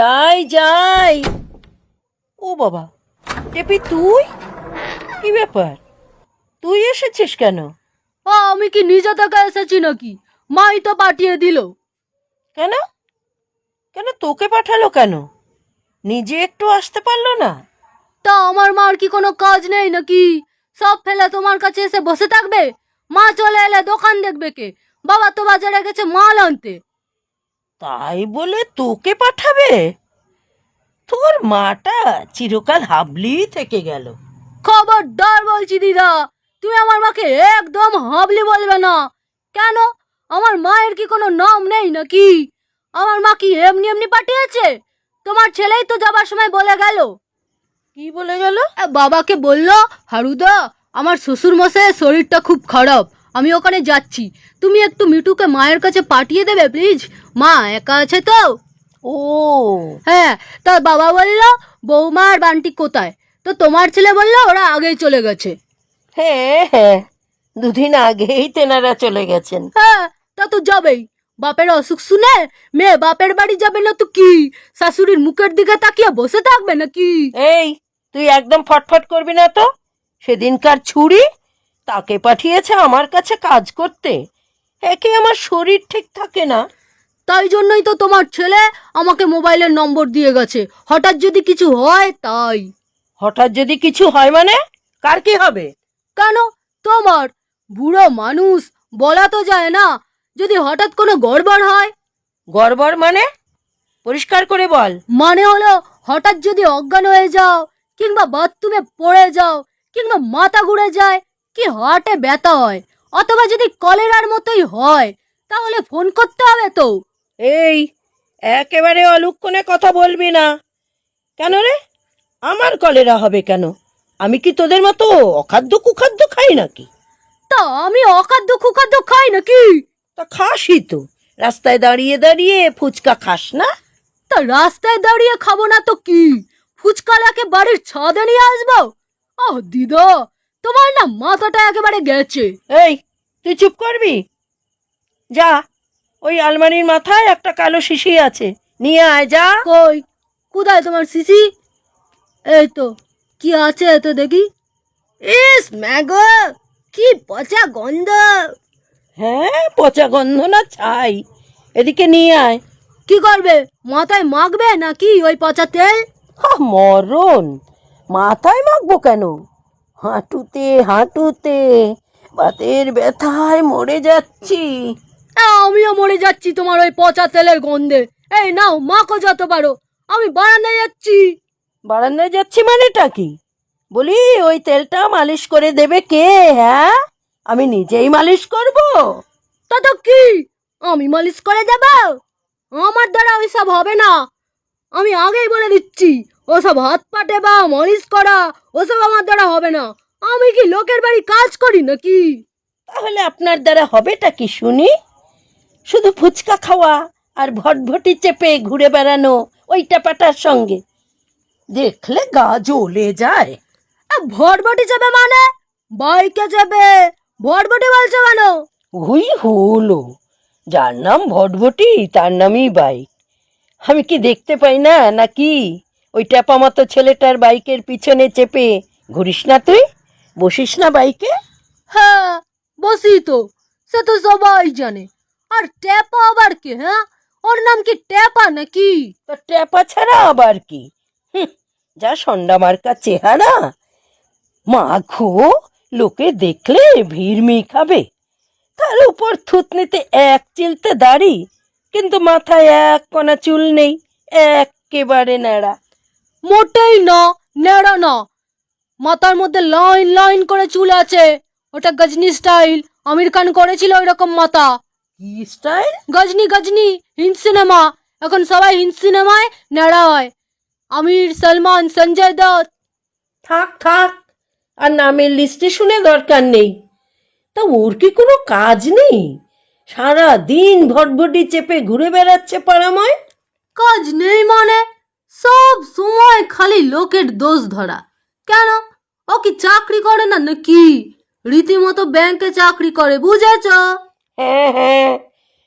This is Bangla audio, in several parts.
যাই যাই। ও বাবা টেপি তুই? কি ব্যাপার? তুই এসেছিস কেন? আমি কি নিজে থেকে এসেছি নাকি? মাই তো পাঠিয়ে দিল। কেন? কেন তোকে পাঠালো কেন? নিজে একটু আসতে পারল না? তা আমার মার কি কোনো কাজ নেই নাকি? সব ফেলে তোমার কাছে এসে বসে থাকবে? মা চলে এলে দোকান দেখবে কে? বাবা তো বাজারে গেছে মাল আনতে। তাই বলে তোকে পাঠাবে? তোর মাটা চিরকাল হাবলি থেকে গেল। খবরদার বলছি দিদা তুমি আমার মাকে একদম হাবলি বলবে না। কেন? আমার মায়ের কি কোনো নাম নেই নাকি? আমার মা কি এমনি এমনি পাঠিয়েছে? তোমার ছেলেই তো যাবার সময় বলে গেল। কি বলে গেল? বাবাকে বলল হারুদা আমার শ্বশুর মশাইয়ের শরীরটা খুব খারাপ। আমি ওখানে যাচ্ছি। তুমি একটু মিটুকে মায়ের কাছে পাঠিয়ে দেবে প্লিজ মা একা আছে তো? ও। হ্যাঁ তা বাবা বলল বৌমা আর বান্টি কোথায়? তো তোমার ছেলে বলল ওরা আগেই চলে গেছে। হ্যাঁ হ্যাঁ দুদিন আগেই তেনারা চলে গেছেন। হ্যাঁ তা তো যাবেই। বাপের অসুখ শুনে মেয়ে বাপের বাড়ি যাবে না তো কি? শাশুড়ির মুখের দিকে তাকিয়ে বসে থাকবে নাকি? এই তুই একদম ফটফট করবি না তো? সেদিনকার ছুরি তাকে পাঠিয়েছে আমার কাছে কাজ করতে। একে আমার শরীর ঠিক থাকে না। তাই জন্যই তো তোমার ছেলে আমাকে মোবাইলের নম্বর দিয়ে গেছে। হঠাৎ যদি কিছু হয় তাই। হঠাৎ যদি কিছু হয় মানে? কার কি হবে? কেন? তোমার বুড়ো মানুষ বলা তো যায় না যদি হঠাৎ কোনো গড়বড় হয়। গড়বড় মানে? পরিষ্কার করে বল। মানে হলো হঠাৎ যদি অজ্ঞান হয়ে যাও কিংবা বাথরুমে পড়ে যাও কিংবা মাথা ঘুরে যায় কি হার্টে ব্যথা হয়? অথবা যদি কলেরার মতোই হয় তাহলে ফোন করতে হবে তো। এই একেবারে অলুক্ষণে কথা বলবি না। কেন রে? আমার কলেরা হবে কেন? আমি কি তোদের মতো অখাদ্য কুখাদ্য খাই নাকি? তা আমি অখাদ্য কুখাদ্য খাই নাকি? তা খাসই তো। রাস্তায় দাঁড়িয়ে দাঁড়িয়ে ফুচকা খাস না? তা রাস্তায় দাঁড়িয়ে খাব না তো কি? ফুচকালাকে বাড়ির ছাদে নিয়ে আসব? ও দিদা তোমার না মাথাটা একেবারে গেছে। এই তুই চুপ করবি? যা ওই আলমারির মাথায় একটা কালো শিশি আছে। নিয়ে আয় যা। কই? কোথায় তোমার শিশি? এই তো কি আছে তো দেখি। ইস ম্যাগো কি পচা গন্ধ। হ্যাঁ পচা গন্ধ না ছাই। এদিকে নিয়ে আয়। কি করবে? মাথায় মাখবে নাকি ওই পচা তেল? মরণ। মাথায় মাখবো কেন? হাঁটুতে হাঁটুতে বাতের ব্যথায় মরে যাচ্ছি। আমিও মরে যাচ্ছি তোমার ওই পচা তেলের গন্ধে। এই নাও মাখো যত পারো। আমি বারান্দায় যাচ্ছি। বারান্দায় যাচ্ছি মানেটা কি? বলি ওই তেলটা মালিশ করে দেবে কে হ্যাঁ? আমি নিজেই মালিশ করব। তা তো কি? আমি মালিশ করে দেব? আমার দ্বারা ওইসব হবে না। আমি আগেই বলে দিচ্ছি ওসব হাত পাটে বা মালিশ করা ওসব আমার দ্বারা হবে না। আমি কি লোকের বাড়ি কাজ করি নাকি? তাহলে আপনার দ্বারা হবেটা কি শুনি? শুধু ফুচকা খাওয়া আর ভটভটি চেপে ঘুরে বেড়ানো ওইটা পাটার সঙ্গে। দেখলে গা জ্বলে যায়। ভটভটি যাবে মানে? বাইকে যাবে ভটভটি বলছো কেন? হুই হলো। যার নাম ভটভটি তার নামই বাইক। আমি কি দেখতে পাই না নাকি? ওই ট্যাপা মতো ছেলেটার বাইকের পিছনে চেপে ঘুরিস না তুই? বসিস না বাইকে? হ্যাঁ বসি তো সে তো সবাই জানে। আর ট্যাপা আবার কে হ্যাঁ? ওর নাম কি ট্যাপা নাকি? তো ট্যাপা ছাড়া আবার কি? যা সন্ডা মার্কা চেহারা। মাখো লোকে দেখলে ভিড়মি খাবে তার উপর থুতনিতে এক চিলতে দাড়ি কিন্তু মাথায় এক কণা চুল নেই একেবারে ন্যাড়া। মোটেই না নেড়া না। মাথার মধ্যে লাইন লাইন করে চুল আছে। ওটা গজনি স্টাইল আমির খান করেছিল ওইরকম মাথা। কি স্টাইল গজনি গজনি হিন্দ সিনেমা এখন সবাই হিন্দ সিনেমায় নেড়া হয়। আমির সলমান সঞ্জয় দত্ত। থাক থাক। আর নামের লিস্টে শুনে দরকার নেই। তা ওর কি কোনো কাজ নেই? সারা দিন ভটভটি চেপে ঘুরে বেড়াচ্ছে পাড়াময়? কাজ নেই মানে? সব সময় খালি লোকের দোষ ধরা। কেন? ও কি চাকরি করে না নাকি? রীতিমতো ব্যাংকে চাকরি করে বুঝেছ? হ্যাঁ হ্যাঁ।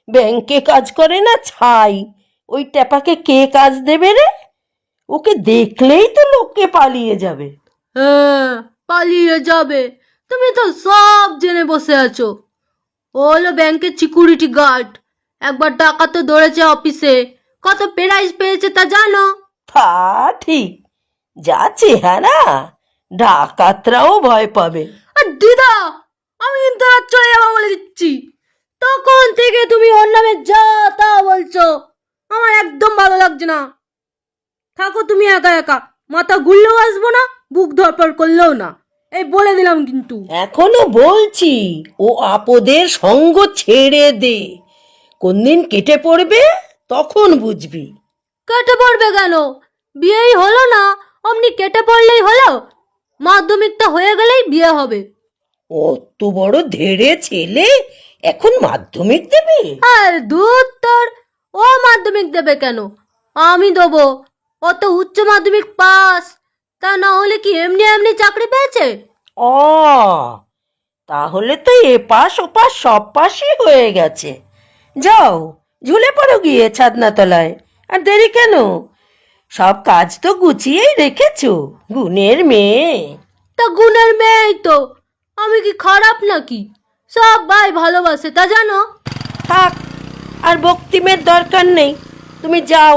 ব্যাংকে কাজ করে না ছাই? ওই ট্যাপাকে কে কাজ দেবে রে? ওকে দেখলেই তো লোককে পালিয়ে যাবে। হ্যাঁ পালিয়ে যাবে। তুমি তো সব জেনে বসে আছো। ও হলো ব্যাংকের সিকিউরিটি গার্ড একবার টাকা তো ধরেছে অফিসে কত প্রাইজ পেয়েছে তা জানো? তা ঠিক। যা চেহারা ডাকাতরাও ভয় পাবে। আর দিদা আমি কিন্তু রাত চলে যাব বলে দিচ্ছি। তখন থেকে তুমি ওর নামে যা তা বলছো। আমার একদম ভালো লাগছে না। থাকো তুমি একা একা। মাথা ঘুরলেও আসব না বুক ধরপড় করলেও না। এই বলে দিলাম কিন্তু। এখনও বলছি ও আপদের সঙ্গ ছেড়ে দে। কোনদিন কেটে পড়বে তখন বুঝবি। কেটে পড়বে কেন? বিয়েই হলো না অমনি কেটে পড়লেই হলো মাধ্যমিকটা হয়ে গেলেই বিয়ে হবে। অত বড় ধেড়ে ছেলে এখন মাধ্যমিক দেবে? আর দূর তোর ও মাধ্যমিক দেবে কেন? আমি দেবো অত উচ্চ মাধ্যমিক পাস তা না হলে কি এমনি এমনি চাকরি পেয়েছে? অ তাহলে তো এ পাশ ও পাশ সব পাশই হয়ে গেছে। যাও ঝুলে পড়ো গিয়ে ছাদনা তলায় আর দেরি কেন? সব কাজ তো গুছিয়েই রেখেছো গুণের মেয়ে। তা গুণের মেয়েই তো আমি কি খারাপ নাকি? সব ভাই ভালোবাসে তা জানো? থাক আর বক্তিমের দরকার নেই। তুমি যাও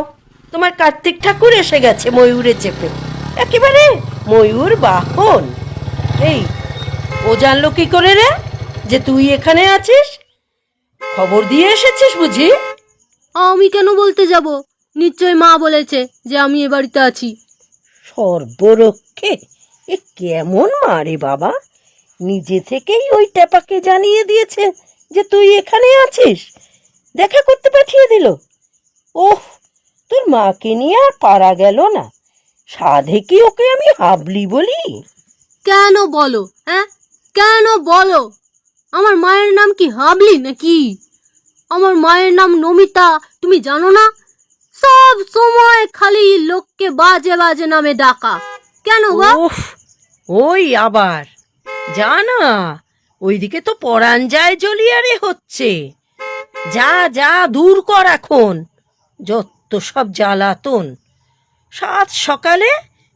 তোমার কার্তিক ঠাকুর এসে গেছে ময়ূরে চেপে। একেবারে ময়ূর বাহন। এই ও জানলো কি করে রে? যে তুই এখানে আছিস? খবর দিয়ে এসেছিস বুঝি? আমি কেন বলতে যাব? নিশ্চয় মা বলেছে যে আমি এ বাড়িতে আছি। সর্বরক্ষে? এ কেমন মারে বাবা? নিজে থেকেই ওই ট্যাপাকে জানিয়ে দিয়েছে যে তুই এখানে আছিস। দেখা করতে পাঠিয়ে দিল। ওহ তোর মাকে নিয়ে আর পারা গেল না। সাধে কি ওকে আমি হাবলি বলি? কেন বলো হ্যাঁ কেন বলো? আমার মায়ের নাম কি হাবলি নাকি? আমার মায়ের নাম নমিতা তুমি জানো না? সব সময় খালি লোককে বাজে বাজে নামে ডাকা। কেন ওই আবার। জানা, ওইদিকে তো পরাণ যায় জলিয়ারে হচ্ছে। যা যা, দূর কর এখন। যত সব জ্বালাতন। সাত সকালে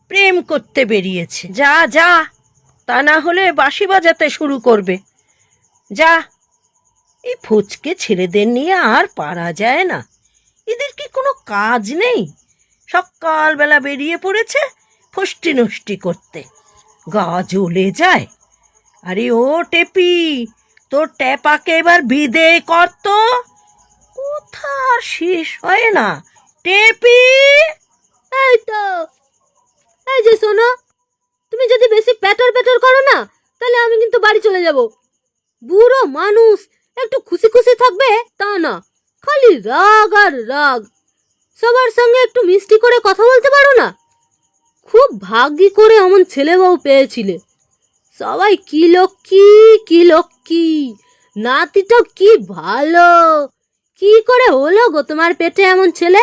প্রেম করতে বেরিয়েছে। যা যা, তা না হলে বাঁশি বাজাতে শুরু করবে। যা, এই ফুচকে ছেলেদের নিয়ে আর পারা যায় না। এদের কি কোনো কাজ নেই? সকালবেলা বেরিয়ে পড়েছে ফষ্টি নষ্টি করতে। গা জ্বলে যায়। আরে ও টেপি, তোর ট্যাপাকে এবার বিদে কর কোথার শেষ হয় না? টেপি? এই তো। এই যে শোনো তুমি যদি বেশি পেটর পেটর করো না, তাহলে আমি কিন্তু বাড়ি চলে যাব। বুড়ো মানুষ, একটু খুশি খুশি থাকবে তা না। খালি রাগ আর রাগ। সবার সঙ্গে একটু মিষ্টি করে কথা বলতে পারো না? খুব ভাগ্যি করে এমন ছেলে বউ পেয়েছিলে। সবাই কি লক্ষ্মী কি লক্ষ্মী? নাতিটা কি ভালো? কি করে হলো গো তোমার পেটে এমন ছেলে?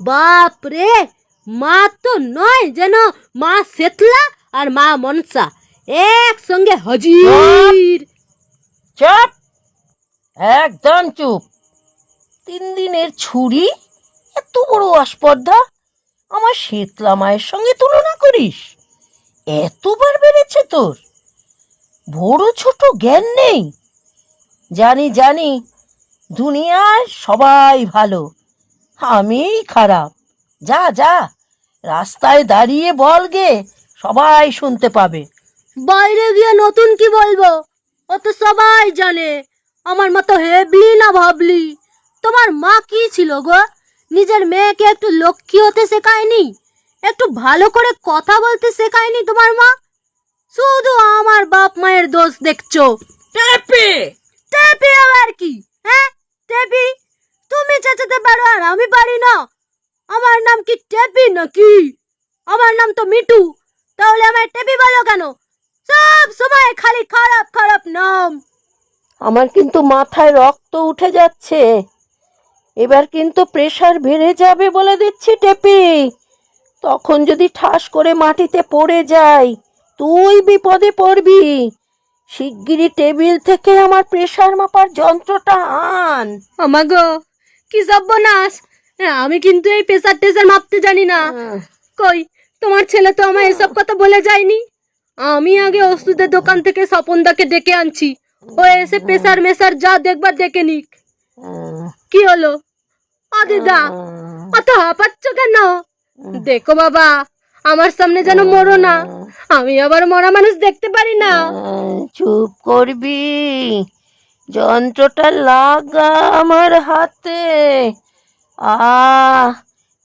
বাপ রে, মা তো নয় যেন, মা শেতলা আর মা মনসা। একসঙ্গে হাজির। চুপ! একদম চুপ! তিন দিনের ছুরি? এত বড় আসপর্দা আমার শীতলা মায়ের সঙ্গে তুলনা করিস? এতবার বেড়েছে তোর। বড় ছোট জ্ঞান নেই। জানি জানি দুনিয়ায় সবাই ভালো। আমিই খারাপ। যা যা, রাস্তায় দাঁড়িয়ে বল গে, সবাই শুনতে পাবে। বাইরে গিয়ে নতুন কি বলব? ও তো সবাই জানে। আমার মতো হেবলি না ভাবলি। তোমার মা কি ছিল গো? নিজের মেয়েকে একটু লক্ষ্মী হতে শেখায়নি? একটু ভালো করে কথা বলতে শেখায়নি তোমার মা? শুধু আমার বাপ মায়ের দোষ দেখছ। টেপে টেপি আবার কি? হ্যাঁ টেপি তুমি চেঁচাতে পারো আর আমি পারি না। আমার নাম কি টেপি নাকি? আমার নাম তো মিটু তাহলে আমার টেপি বলো কেন? সব সময় খালি খারাপ খারাপ নাম। আমার কিন্তু মাথায় রক্ত উঠে যাচ্ছে। এবার কিন্তু প্রেশার বেড়ে যাবে বলে দিচ্ছি টেপি। তখন যদি ঠাস করে মাটিতে পড়ে যাই তুই বিপদে পড়বি। শিগগিরই টেবিল থেকে আমার প্রেশার মাপার যন্ত্রটা আন। আমাগো কি সর্বনাশ। হ্যাঁ, আমি কিন্তু এই প্রেশার টেসার মাপতে জানি না। কই তোমার ছেলে তো আমায় এসব কথা বলে যায়নি? আমি আগে ওষুধের দোকান থেকে স্বপনদাকে ডেকে আনছি। ও এসে প্রেশার মেশার যা দেখবার দেখে নিক। কি হলো? ও দিদা অত হাঁপাচ্ছ কেন? দেখো বাবা আমার সামনে যেন মরো না। আমি আবার মরা মানুষ দেখতে পারি না। চুপ করবি। যন্ত্রটা লাগা আমার হাতে। আ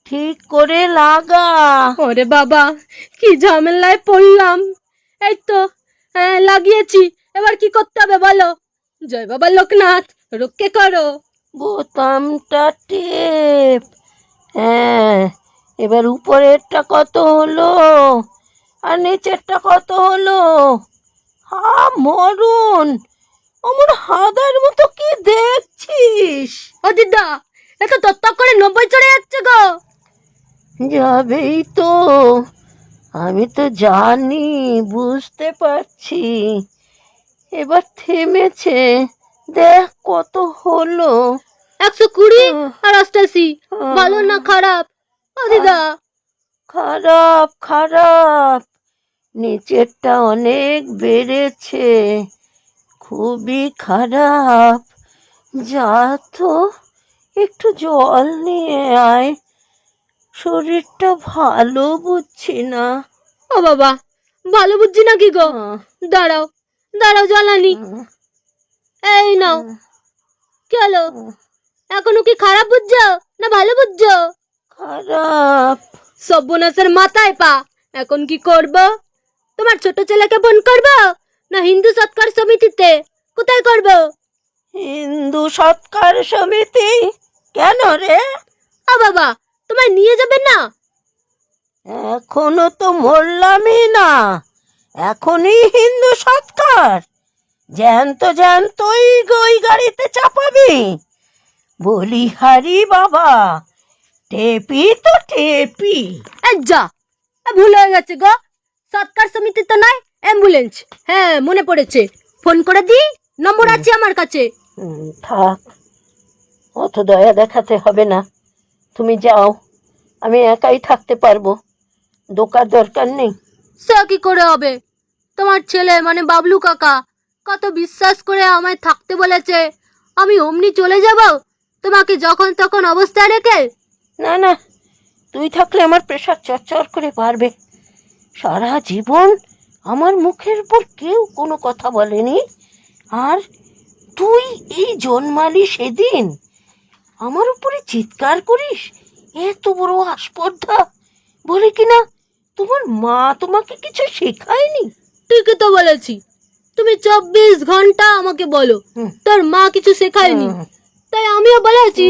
ঠিক করে লাগা। ওরে বাবা কি ঝামেলায় পড়লাম। এই তো হ্যাঁ লাগিয়েছি। এবার কি করতে হবে বলো? জয় বাবা লোকনাথ রক্ষে করো। বোতামটা টেপ। হ্যাঁ এবার উপরেরটা কত হলো? আর নিচেরটা কত হলো? হা মরুন। অমন হাদার মতো কি দেখছিস? ও দিদা এত তত্তক করে নব্বই চড়ে যাচ্ছে গো। যাবেই তো। আমি তো জানি বুঝতে পারছি। এবার থেমেছে। দেখ কত হলো। একশো কুড়ি আর অষ্টাশি। ভালো না খারাপ? ও দিদা খারাপ খারাপ। নিচেরটা অনেক বেড়েছে। খুবই খারাপ। যা তো একটু জল নিয়ে আয়। শরীরটা ভালো বুঝছি না। ও বাবা ভালো বুঝছি না কি গো? দাঁড়াও দাঁড়াও জ্বালানি। এই নাও। হলো? এখনও কি খারাপ বুঝছ? না ভালো বুঝছ? খারাপ। সব্যনাশের মাথায় পা। এখন কি করব? তোমার ছোট ছেলেকে ফোন করব? না হিন্দু সৎকার সমিতিতে? কোথায় করব? হিন্দু সৎকার সমিতি? কেন রে? আ বাবা তোমায় নিয়ে যাবেন না? এখনও তো মরলামই না। এখনই হিন্দু সৎকার। জ্যান্ত জ্যান্তই ওই গাড়িতে চাপাবি। বলি হারি বাবা টেপি তো টেপি। যা ভুল হয়ে গেছে গো। সৎকার সমিতি তো নয় অ্যাম্বুলেন্স। হ্যাঁ মনে পড়েছে। ফোন করে দি নম্বর আছে আমার কাছে। থাক অত দয়া দেখাতে হবে না। তুমি যাও আমি একাই থাকতে পারব। দোকার দরকার নেই। সে কি করে হবে? তোমার ছেলে মানে বাবলু কাকা কত বিশ্বাস করে আমায় থাকতে বলেছে। আমি অমনি চলে যাব? তোমাকে যখন তখন অবস্থায় রেখে না না তুই থাকলে আমার প্রেশার চরচর করে পারবে সারা জীবন আমার মুখের উপর কেউ কোনো কথা বলেনি। আর তুই এই জন্মালি সেদিন। আমার উপরে চিৎকার করিস? এত বড় আস্পর্ধা। বলে কিনা তোমার মা তোমাকে কিছু শেখায়নি? ঠিকই তো বলেছি। তুমি চব্বিশ ঘণ্টা আমাকে বলো। তোর মা কিছু শেখায়নি। তাই আমিও বলেছি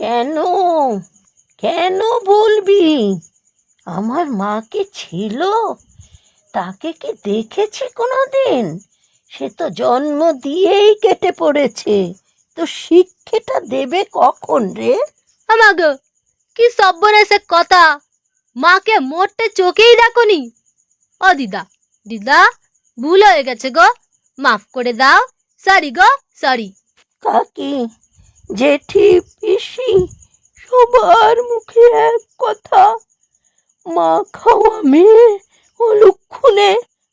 কেন? কেন বলবি? আমার মা কি ছিল? তাকে কি দেখেছি কোনোদিন? সে তো জন্ম দিয়েই কেটে পড়েছে। তো শিক্ষাটা দেবে কখন রে? আমাগো কি সব্বনেসে কথা? মাকে মোটে চোখেই দেখনি। ও দিদা দিদা ভুল হয়ে গেছে গো। মাফ করে দাও। সরি গো সরি কাকি জেঠি পিসি সবার মুখে এক কথা। মা খাওয়া মেয়ে অলক্ষণে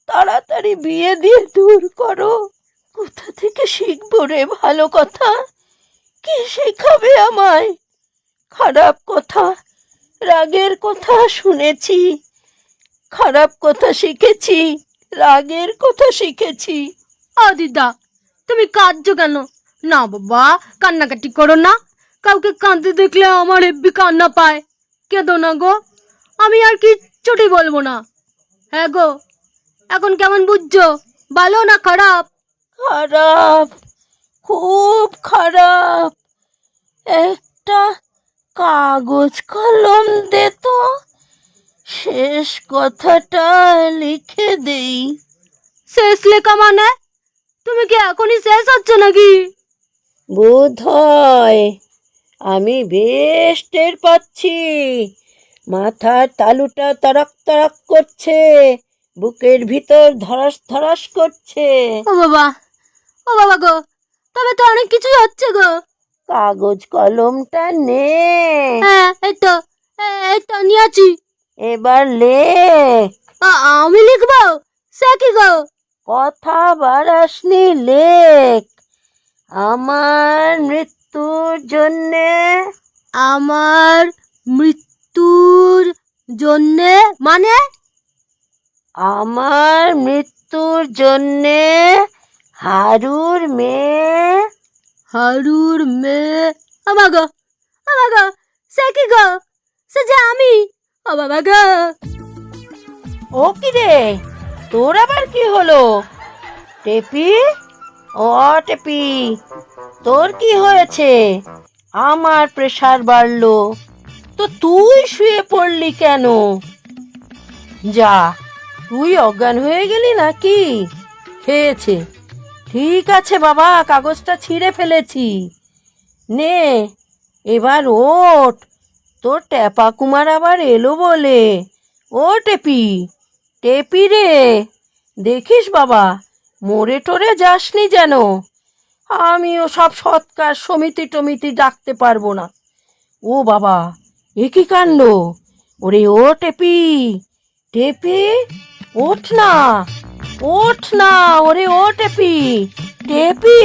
তাড়াতাড়ি বিয়ে দিয়ে দূর করো। কোথা থেকে শিখব রে ভালো কথা? কে শেখাবে আমায়? খারাপ কথা, রাগের কথা শুনেছি। খারাপ কথা শিখেছি, রাগের কথা শিখেছি। ও দিদা তুমি কাঁদছো কেন? না বাবা কান্নাকাটি করো না। কাউকে কাঁদতে দেখলে আমার হেব্বি কান্না পায়। কেঁদো না গো। আমি আর কিচ্ছুটি বলব না। হ্যাঁ গো এখন কেমন বুঝছ? ভালো না খারাপ? খারাপ খুব খারাপ। একটা কাগজ কলম দে তো শেষ কথাটা লিখে দেই। শেষ লেখা মানে? তুমি কি এখনই শেষ হচ্ছে নাকি? বোধ হয় আমি বেশ টের পাচ্ছি। মাথার তালুটা তারাক তারাক করছে বুকের ভিতর ধরাস ধরাস করছে। ও বাবা ও বাবা গো তবে তো অনেক কিছুই হচ্ছে গো। কাগজ কলমটা নে। হ্যাঁ এই তো এই তো নিয়েছি এবার লেখ আ- আমি লিখব? সে কি গো? কথা বাড়াসনি লেখ। আমার মৃত্যুর জন্যে। আমার মৃত্যুর জন্যে মানে? আমার মৃত্যুর জন্যে হারুর মেয়ে। হারুর মেয়ে? ও বাবা ও বাবা সে কি গো? সে যে আমি ও বাবা গো। ও কি রে? তোর আবার কি হলো? টেপি? টেপি, তোর কি হয়েছে? আমার প্রেসার বাড়লো। তো তুই শুয়ে পড়লি কেন? যা, তুই অজ্ঞান হয়ে গেলি নাকি? খেয়েছে। ঠিক আছে বাবা, কাগজটা ছিঁড়ে ফেলেছি। নে, এবার ওঠ। তোর ট্যাপা কুমার আবার এলো বলে। ও, টেপি টেপি রে, দেখিস বাবা মোড়ে টোরে যাসনি যেন? আমিও সব সৎকার সমিতি টমিতি ডাকতে পারব না। ও বাবা, এ কি কাণ্ড? ওরে ও টেপি টেপি, ওঠ না ওঠ না, ওরে ও টেপি টেপি।